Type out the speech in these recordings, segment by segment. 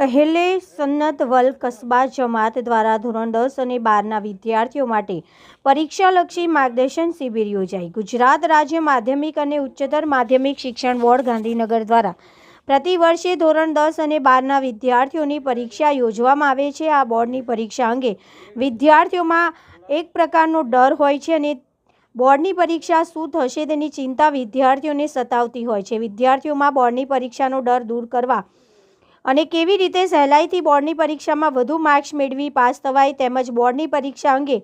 અહેલે સન્નત વલ કસ્બા જમાત દ્વારા ધોરણ દસ અને બારના વિદ્યાર્થીઓ માટે પરીક્ષાલક્ષી માર્ગદર્શન શિબિર યોજાઈ. ગુજરાત રાજ્ય માધ્યમિક અને ઉચ્ચતર માધ્યમિક શિક્ષણ બોર્ડ ગાંધીનગર દ્વારા પ્રતિ વર્ષે ધોરણ દસ અને બારના વિદ્યાર્થીઓની પરીક્ષા યોજવામાં આવે છે. આ બોર્ડની પરીક્ષા અંગે વિદ્યાર્થીઓમાં એક પ્રકારનો ડર હોય છે અને બોર્ડની પરીક્ષા શું થશે તેની ચિંતા વિદ્યાર્થીઓને સતાવતી હોય છે. વિદ્યાર્થીઓમાં બોર્ડની પરીક્ષાનો ડર દૂર કરવા અને કેવી રીતે સહેલાઈથી બોર્ડની પરીક્ષામાં વધુ માર્ક્સ મેળવી, પાસ થવાય તેમજ બોર્ડની પરીક્ષા અંગે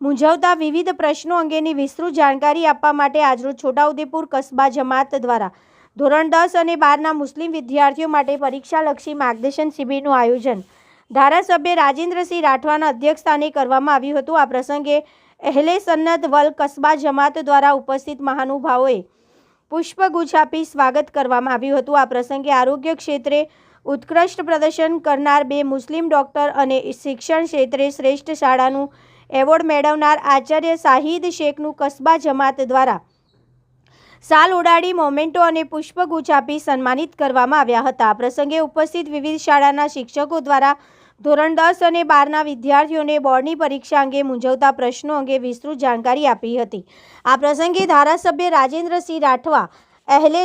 મૂંઝવતા વિવિધ પ્રશ્નો અંગેની વિસ્તૃત જાણકારી આપવા માટે આજરોજ છોટાઉદેપુર કસ્બા જમાત દ્વારા ધોરણ દસ અને બારના મુસ્લિમ વિદ્યાર્થીઓ માટે પરીક્ષાલક્ષી માર્ગદર્શન શિબિરનું આયોજન ધારાસભ્ય રાજેન્દ્રસિંહ રાઠવાના અધ્યક્ષસ્થાને કરવામાં આવ્યું હતું. આ પ્રસંગે અહેલે સન્નત વલ કસ્બા જમાત દ્વારા ઉપસ્થિત મહાનુભાવોએ પુષ્પગુચ્છ આપી સ્વાગત કરવામાં આવ્યું હતું. આ પ્રસંગે આરોગ્ય ક્ષેત્રે ઉત્કૃષ્ટ પ્રદર્શન કરનાર બે મુસ્લિમ ડોક્ટર અને શિક્ષણ ક્ષેત્રે શ્રેષ્ઠ શાળાનું એવોર્ડ મેળવનાર આચાર્ય શાહિદ શેખનું કસ્બા જમાત દ્વારા સાલ ઉડાડી, મોમેન્ટો અને પુષ્પગુચ્છ આપી સન્માનિત કરવામાં આવ્યા હતા. આ પ્રસંગે ઉપસ્થિત વિવિધ શાળાના શિક્ષકો દ્વારા ધોરણ દસ અને બારના વિદ્યાર્થીઓને બોર્ડની પરીક્ષા અંગે મૂંઝવતા પ્રશ્નો અંગે વિસ્તૃત જાણકારી આપી હતી. આ પ્રસંગે ધારાસભ્ય રાજેન્દ્રસિંહ રાઠવા અહેલે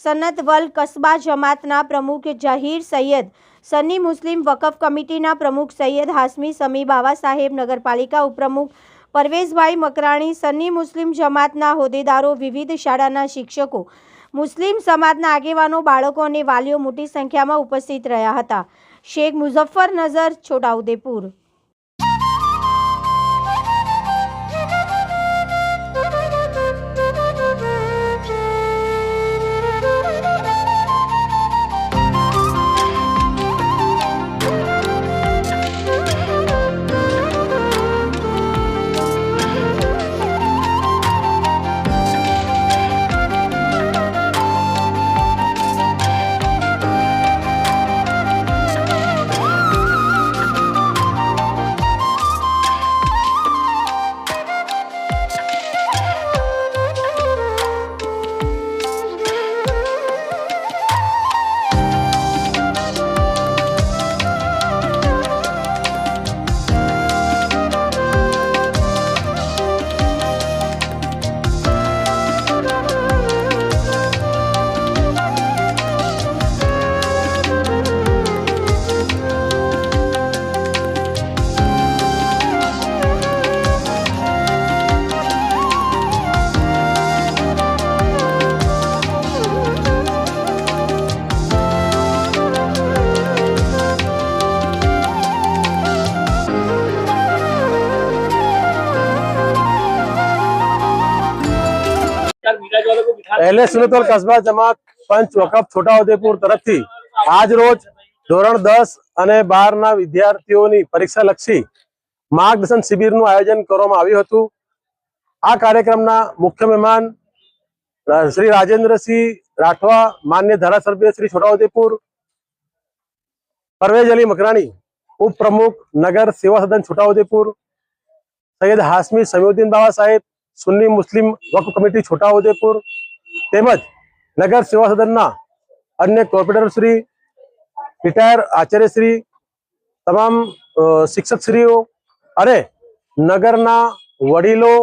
સનત વલ કસ્બા જમાતના પ્રમુખ જહીર સૈયદ, સન્ની મુસ્લિમ વકફ કમિટીના પ્રમુખ સૈયદ હાસમી સમી બાવા સાહેબ, નગરપાલિકા ઉપપ્રમુખ પરવેશભાઈ મકરાણી, સન્ની મુસ્લિમ જમાતના હોદ્દેદારો, વિવિધ શાળાના શિક્ષકો, મુસ્લિમ સમાજના આગેવાનો, બાળકો અને વાલીઓ મોટી સંખ્યામાં ઉપસ્થિત રહ્યા હતા. શેખ મુઝફ્ફર નઝર, છોટાઉદેપુર. એલે સુનતોલ કસ્બા જમા પંચ વકફ છોટાઉદેપુર તરફથી આજ રોજ ધોરણ દસ અને બાર ના વિદ્યાર્થીઓની પરીક્ષા લક્ષી માર્ગદર્શન શિબિરનું આયોજન કરવામાં આવ્યું હતું. આ કાર્યક્રમના મુખ્ય મહેમાન શ્રી રાજેન્દ્રસિંહ રાઠવા, માન્ય ધારાસભ્ય શ્રી છોટાઉદેપુર, પરવેજ અલી મકરાણી, ઉપપ્રમુખ, નગર સેવા સદન છોટાઉદેપુર, સૈયદ હાશમી સમયુદ્દીન બાબા સાહેબ, સુન્ની મુસ્લિમ વકફ કમિટી છોટાઉદેપુર તેમજ નગર સેવા સદનના અન્ય કોર્પોરેટરશ્રી રિટાયર આચાર્યશ્રી તમામ શિક્ષકશ્રીઓ અને નગરના વડીલો,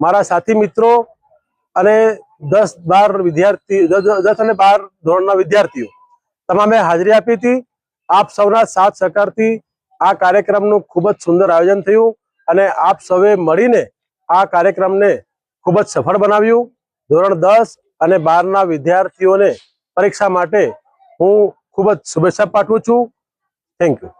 મારા સાથી મિત્રો અને દસ બાર વિદ્યાર્થી દસ અને બાર ધોરણના વિદ્યાર્થીઓ, તમામે હાજરી આપી હતી. આપ સૌના સાથ સહકારથી આ કાર્યક્રમનું ખૂબ જ સુંદર આયોજન થયું અને આપ સૌએ મળીને આ કાર્યક્રમને ખૂબ જ સફળ બનાવ્યું. ધોરણ દસ અને બારના વિદ્યાર્થીઓને પરીક્ષા માટે હું ખૂબ જ શુભેચ્છા પાઠવું છું. Thank you